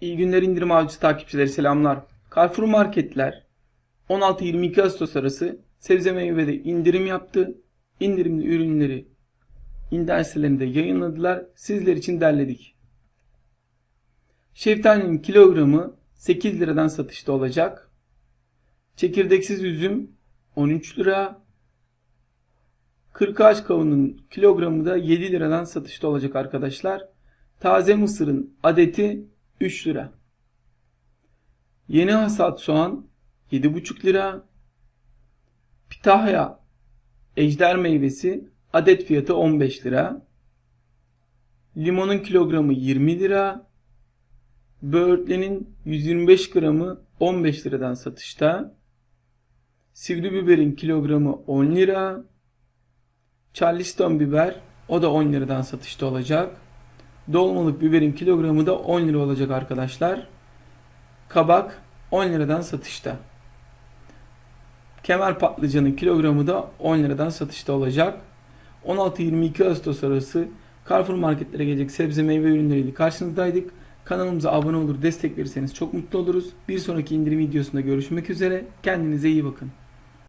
İyi günler indirim avcısı takipçileri selamlar. Carrefour Marketler 16-22 Ağustos arası sebze meyvede indirim yaptı. İndirimli ürünleri internet sitelerinde yayınladılar. Sizler için derledik. Şeftalinin kilogramı 8 liradan satışta olacak. Çekirdeksiz üzüm 13 lira. Kırkağaç kavunun kilogramı da 7 liradan satışta olacak arkadaşlar. Taze mısırın adeti 3 lira. Yeni hasat soğan 7,5 lira. Pitahya ejder meyvesi adet fiyatı 15 lira. Limonun kilogramı 20 lira. Böğürtlenin 125 gramı 15 liradan satışta. Sivri biberin kilogramı 10 lira. Charleston biber o da 10 liradan satışta olacak. Dolmalık biberin kilogramı da 10 lira olacak arkadaşlar. Kabak 10 liradan satışta. Kemer patlıcanın kilogramı da 10 liradan satışta olacak. 16-22 Ağustos arası Carrefour marketlere gelecek sebze meyve ürünleriyle karşınızdaydık. Kanalımıza abone olur destek verirseniz çok mutlu oluruz. Bir sonraki indirim videosunda görüşmek üzere. Kendinize iyi bakın.